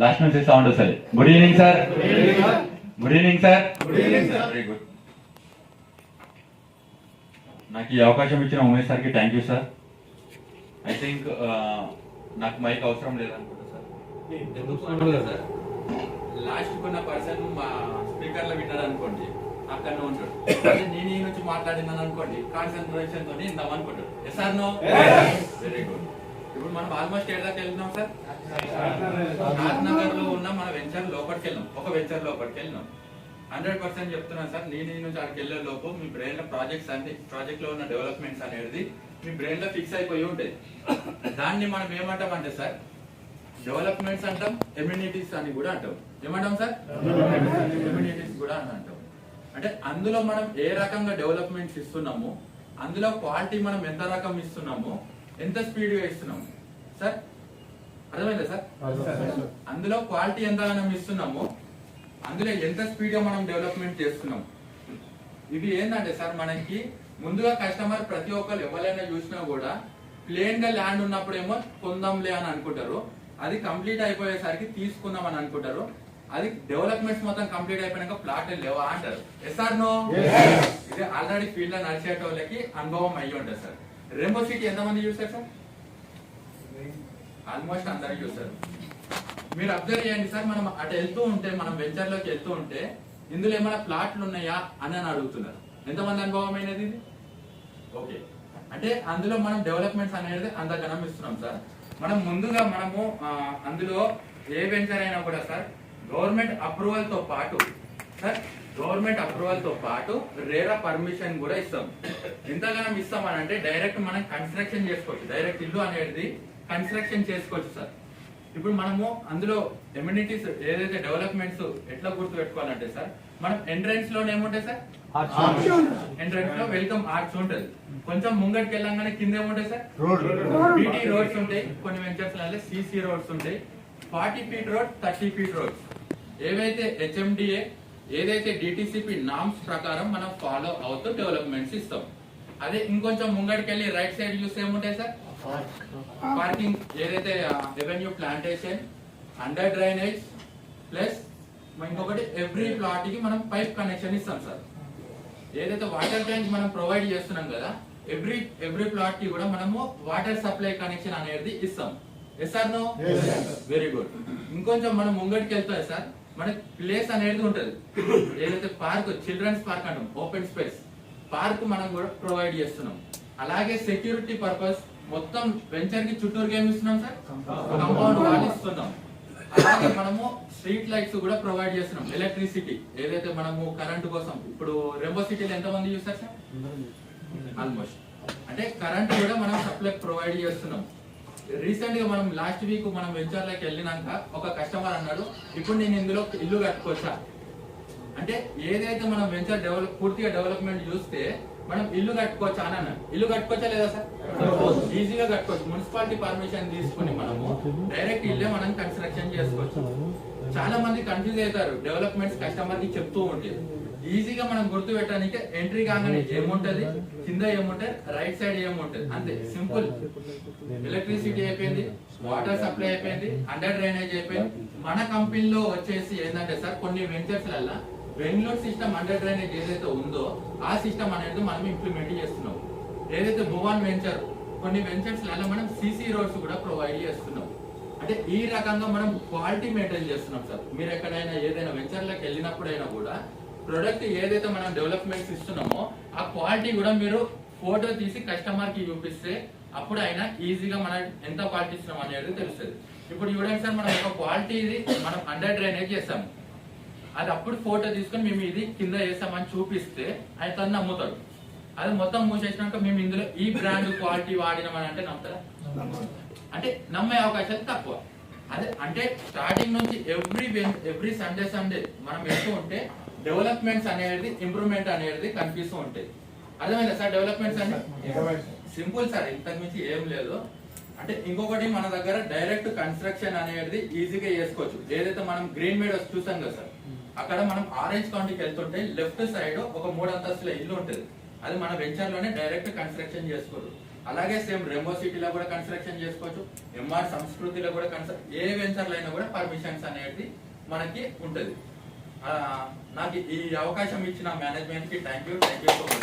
Last నుంచి sound వస్తుంది good evening sir good evening sir very good నాకు ఈ అవకాశం ఇచ్చిన ఉమేష్ సార్కి thank you sir I think నాకు మైక్ అవసరం లేదనుకుంటా సార్ సార్ లాస్ట్ కొన్న పర్సన్ మా స్పీకర్లో విన్నారు అనుకోండి అక్కడ ఉంటాడు. అదే నేను ఈ నుంచి మాట్లాడినాను అనుకోండి కాన్సన్ట్రేషన్ తోని ఇందాం అనుకుంటాడు. Yes sir no very good ఇప్పుడు మనం ఆల్మోస్ట్ ఏడు దాకా వెళ్తున్నాం సార్? నగర్లో ఉన్న మన వెంచర్ లోపలికి వెళ్ళాం. ఒక వెంచర్ లోపలికి వెళ్ళినాం. హండ్రెడ్ పర్సెంట్ చెప్తున్నాను సార్ నేను నుంచి అక్కడికి వెళ్ళే లోపు మీ బ్రెయిన్లో ప్రాజెక్ట్స్ అన్ని ప్రాజెక్ట్లో ఉన్న డెవలప్మెంట్స్ అనేది మీ బ్రెయిన్లో ఫిక్స్ అయిపోయి ఉంటాయి దాన్ని మనం ఏమంటాం అంటే సార్ డెవలప్మెంట్స్ అంటాం ఎమ్యూనిటీస్ అని కూడా అంటాం. ఏమంటాం సార్? ఎమ్యూనిటీస్ కూడా అని అంటాం. అంటే అందులో మనం ఏ రకంగా డెవలప్మెంట్స్ ఇస్తున్నాము అందులో క్వాలిటీ మనం ఎంత రకం ఇస్తున్నామో ఎంత స్పీడ్గా ఇస్తున్నాము సార్? అర్థమైందా సార్? అందులో క్వాలిటీ ఎంత మనం ఇస్తున్నాము అందులో ఎంత స్పీడ్గా మనం డెవలప్మెంట్ చేస్తున్నాం ఇవి ఏంటంటే సార్ మనకి ముందుగా కస్టమర్ ప్రతి ఒక్కరు ఎవరైనా చూసినా కూడా ప్లేన్గా ల్యాండ్ ఉన్నప్పుడేమో కొందాంలే అని అనుకుంటారు. అది కంప్లీట్ అయిపోయేసరికి తీసుకుందాం అని అనుకుంటారు. అది డెవలప్మెంట్స్ మొత్తం కంప్లీట్ అయిపోయాక ప్లాట్ లేవా అంటారు. ఎస్ఆర్ నో ఇది ఆల్రెడీ ఫీల్డ్లో నడిచేటోళ్ళకి అనుభవం అయ్యి ఉంటుంది సార్. రెయిన్బో సిటీ ఎంతమంది చూసారు సార్? ఆల్మోస్ట్ అందరికి చూసారు మీరు అబ్జర్వ్ చేయండి సార్ మనం అటు వెళ్తూ ఉంటే మనం వెంచర్లోకి వెళ్తూ ఉంటే ఇందులో ఏమైనా ప్లాట్లు ఉన్నాయా అని అని అడుగుతున్నారు. ఎంతమంది అనుభవం అయినది ఇది? ఓకే అంటే అందులో మనం డెవలప్మెంట్స్ అనేది అంత గమనిస్తున్నాం సార్. మనం ముందుగా మనము అందులో ఏ వెంచర్ అయినా కూడా సార్ గవర్నమెంట్ అప్రూవల్తో పాటు గవర్నమెంట్ అప్రూవల్తో పాటు రేరా పర్మిషన్ కూడా ఇస్తాం. ఎంతగానో ఇస్తాం అని అంటే డైరెక్ట్ మనం కన్స్ట్రక్షన్ చేసుకోవచ్చు. డైరెక్ట్ ఇల్లు అనేది కన్స్ట్రక్షన్ చేసుకోవచ్చు సార్. ఇప్పుడు మనము అందులో ఎమ్యూనిటీస్ ఏదైతే డెవలప్మెంట్స్ ఎట్లా గుర్తు పెట్టుకోవాలంటే సార్ మనం ఎంట్రన్స్లో ఏముంటాయి సార్? ఎంట్రన్స్లో వెల్కమ్ ఆర్చ్ ఉంటది. కొంచెం ముంగటికి వెళ్ళంగానే కింద ఏముంటాయి సార్? బీటీ రోడ్స్ ఉంటాయి. కొన్ని వెంచర్స్లలో సిసి రోడ్స్ ఉంటాయి. Forty feet road thirty feet roads ఏవైతే హెచ్ఎండిఏ ఏదైతే డిటిసిపి నామ్స్ ప్రకారం మనం ఫాలో అవుతూ డెవలప్మెంట్స్ ఇస్తాం. అదే ఇంకొంచెం ముంగడికి వెళ్ళి రైట్ సైడ్ చూస్తే ఏముంటాయి సార్? పార్కింగ్ ఏదైతే revenue plantation under drainage plus ఇంకొకటి ఎవ్రీ ప్లాట్కి మనం పైప్ కనెక్షన్ ఇస్తాం సార్. ఏదైతే వాటర్ ట్యాంక్ మనం ప్రొవైడ్ చేస్తున్నాం కదా ఎవ్రీ ఎవ్రీ ప్లాట్కి కూడా మనము వాటర్ సప్లై కనెక్షన్ అనేది ఇస్తాం. Yes sir no very good ఇంకొంచెం మనం ముంగడికి వెళ్తాయి సార్. మన ప్లేస్ అనేది ఉంటది. ఏదైతే పార్క్ చిల్డ్రన్స్ పార్క్ అంటాం ఓపెన్ స్పేస్ పార్క్ మనం కూడా ప్రొవైడ్ చేస్తున్నాం. అలాగే సెక్యూరిటీ పర్పస్ మొత్తం వెంచర్కి చుట్టూరు ఏమి ఇస్తున్నాం సార్? కంపౌండ్ వాల్ ఇస్తున్నాం. అలాగే మనము స్ట్రీట్ లైట్స్ కూడా ప్రొవైడ్ చేస్తున్నాం. ఎలక్ట్రిసిటీ ఏదైతే మనము కరెంట్ కోసం ఇప్పుడు రెంబో సిటీలో ఎంత మంది చూస్తారు సార్? ఆల్మోస్ట్ అంటే కరెంట్ కూడా మనం సప్లై ప్రొవైడ్ చేస్తున్నాం. రీసెంట్గా మనం లాస్ట్ వీక్ మనం వెంచర్లోకి వెళ్ళినాక ఒక కస్టమర్ అన్నాడు ఇప్పుడు నేను ఇందులో ఇల్లు కట్టుకోవచ్చా? అంటే ఏదైతే మనం వెంచర్ డెవలప్ పూర్తిగా డెవలప్మెంట్ చూస్తే మనం ఇల్లు కట్టుకోవచ్చా అని అన్నాడు. ఇల్లు కట్టుకోవచ్చా లేదా సార్? ఈజీగా కట్టుకోవచ్చు. మున్సిపాలిటీ పర్మిషన్ తీసుకుని మనము డైరెక్ట్ ఇల్లే మనం కన్స్ట్రక్షన్ చేసుకోవచ్చు. చాలా మంది కన్ఫ్యూజ్ అవుతారు. డెవలప్మెంట్స్ కస్టమర్కి చెప్తూ ఉంటే ఈజీగా మనం గుర్తు పెట్టడానికి ఎంట్రీ కాగానే ఏముంటది? కింద ఏముంటది? రైట్ సైడ్ ఏముంటది? అంతే. సింపుల్. ఎలక్ట్రిసిటీ అయిపోయింది వాటర్ సప్లై అయిపోయింది అండర్ డ్రైనేజ్ అయిపోయింది. మన కంపెనీలో వచ్చేసి ఏంటంటే సార్ కొన్ని వెంచర్స్ లల్లా బెంగళూరు సిస్టమ్ అండర్ డ్రైనేజ్ ఏదైతే ఉందో ఆ సిస్టమ్ అనేది మనం ఇంప్లిమెంట్ చేస్తున్నాం. ఏదైతే భువన్ వెంచర్ కొన్ని వెంచర్స్ మనం సిసి రోడ్స్ కూడా ప్రొవైడ్ చేస్తున్నాం. అంటే ఈ రకంగా మనం క్వాలిటీ మెయింటైన్ చేస్తున్నాం సార్. మీరు ఎక్కడైనా ఏదైనా వెంచర్లకు వెళ్ళినప్పుడైనా కూడా ప్రొడక్ట్ ఏదైతే మనం డెవలప్మెంట్స్ ఇస్తున్నామో ఆ క్వాలిటీ కూడా మీరు ఫోటో తీసి కస్టమర్కి చూపిస్తే అప్పుడు అయినా ఈజీగా మనం ఎంత క్వాలిటీ ఇస్తున్నాం అనేది తెలుస్తుంది. ఇప్పుడు చూడండి సార్ మనం ఒక క్వాలిటీ ఇది మనం అండర్ డ్రైనేజ్ చేస్తాం అది అప్పుడు ఫోటో తీసుకొని మేము ఇది కింద వేసామని చూపిస్తే ఆయన తను నమ్ముతాడు. అది మొత్తం మూసేసినాక మేము ఇందులో ఈ బ్రాండ్ క్వాలిటీ వాడినామని అంటే నమ్ముతారా? అంటే నమ్మే అవకాశాలు తక్కువ. అదే అంటే స్టార్టింగ్ నుంచి ఎవ్రీ ఎవ్రీ సండే సండే మనం వెళ్తూ ఉంటే డెవలప్మెంట్స్ అనేది ఇంప్రూవ్మెంట్ అనేది కనిపిస్తూ ఉంటాయి. అర్థమైందా సార్ డెవలప్మెంట్స్ అంటే సింపుల్ సార్ ఇంతకు మించి ఏం లేదు. అంటే ఇంకొకటి మన దగ్గర డైరెక్ట్ కన్స్ట్రక్షన్ అనేది ఈజీగా చేసుకోవచ్చు. ఏదైతే మనం గ్రీన్ మేడోస్ చూసాం కదా సార్ అక్కడ మనం ఆరెంజ్ కౌంటీకి వెళ్తుంటే లెఫ్ట్ సైడ్ ఒక మూడు అంతస్తుల ఇల్లు ఉంటుంది. అది మన వెంచర్లోనే డైరెక్ట్ కన్స్ట్రక్షన్ చేసుకోరు. అలాగే సేమ్ రెమో సిటీలో కూడా కన్స్ట్రక్షన్ చేసుకోవచ్చు. ఎంఆర్ సంస్కృతిలో కూడా కన్స్ట్రక్ ఏ వెంచర్లో అయినా కూడా పర్మిషన్స్ అనేది మనకి ఉంటుంది. నాకు ఈ అవకాశం ఇచ్చిన మేనేజ్మెంట్కి thank you thank you so much